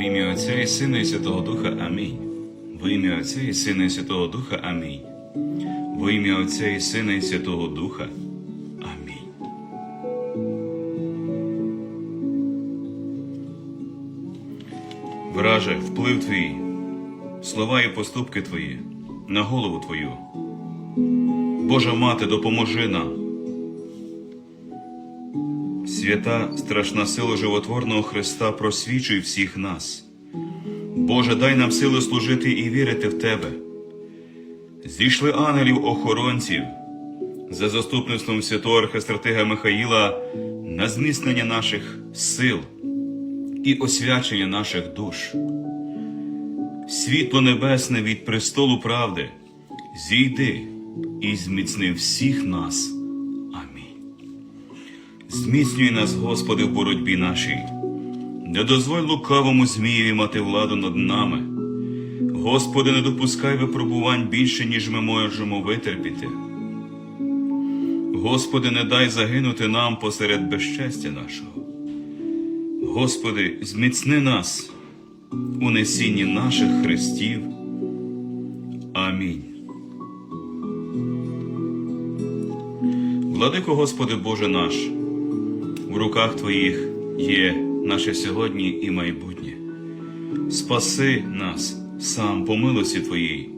В ім'я Отця і Сина і Святого Духа Амінь. В ім'я Отця і Сина і Святого Духа Амінь. В ім'я Отця і Сина і Святого Духа. Амінь. Враже, вплив твій, слова і поступки твої на голову твою. Божа мати, допоможи нам. Свята, страшна сила животворного Христа просвічуй всіх нас. Боже, дай нам сили служити і вірити в Тебе. Зійшли ангелів охоронців за заступництвом святого архистратига Михаїла на зміцнення наших сил і освячення наших душ. Світло небесне від престолу правди, зійди і зміцни всіх нас. Зміцнюй нас, Господи, в боротьбі нашій. Не дозволь лукавому змієві мати владу над нами. Господи, не допускай випробувань більше, ніж ми можемо витерпіти. Господи, не дай загинути нам посеред безчестя нашого. Господи, зміцни нас у несінні наших хрестів. Амінь. Владико Господи Боже наш, в руках Твоїх є наше сьогодні і майбутнє. Спаси нас сам по милості Твоїй.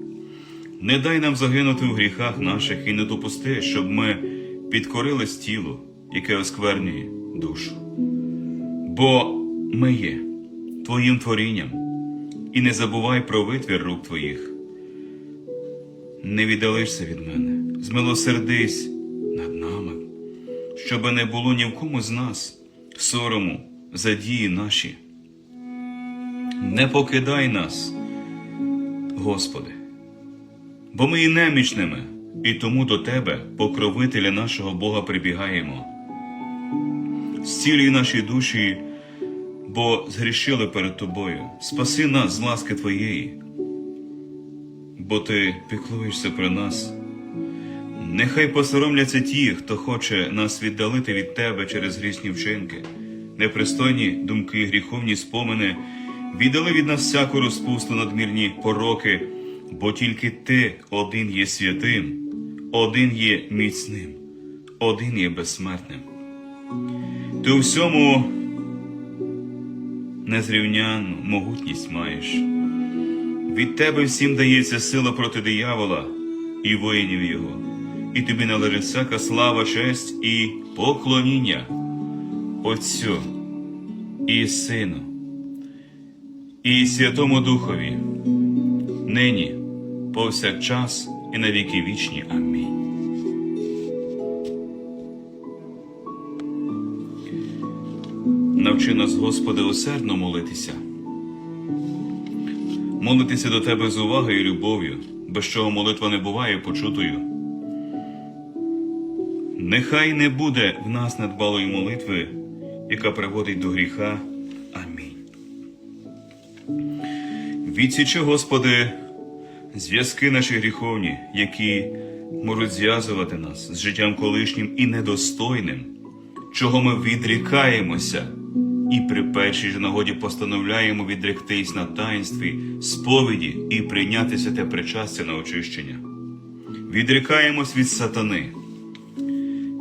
Не дай нам загинути в гріхах наших і не допусти, щоб ми підкорились тілу, яке осквернює душу. Бо ми є Твоїм творінням, і не забувай про витвір рук Твоїх. Не віддалишся від мене, змилосердись над нами, щоби не було ні в кому з нас сорому за дії наші. Не покидай нас, Господи, бо ми і немічними, і тому до Тебе, покровителя нашого Бога, прибігаємо. Зцілюй наші душі, бо згрішили перед Тобою. Спаси нас з ласки Твоєї, бо Ти піклуєшся про нас. Нехай посоромляться ті, хто хоче нас віддалити від Тебе через грісні вчинки, непристойні думки, гріховні спомини, віддали від нас всяку розпусту надмірні пороки, бо тільки Ти один є святим, один є міцним, один є безсмертним. Ти у всьому незрівняну могутність маєш. Від тебе всім дається сила проти диявола і воїнів його, і тобі належить всяка слава, честь і поклоніння Отцю і Сину, і Святому Духові, нині, повсякчас і на віки вічні. Амінь. Навчи нас, Господи, усердно молитися. Молитися до Тебе з увагою і любов'ю, без чого молитва не буває почутою. Нехай не буде в нас недбалої молитви, яка приводить до гріха. Амінь. Відсічи, Господи, зв'язки наші гріховні, які можуть зв'язувати нас з життям колишнім і недостойним, чого ми відрікаємося, і при першій ж нагоді постановляємо відректись на таїнстві, сповіді і прийняти святе причастя на очищення. Відрікаємось від сатани,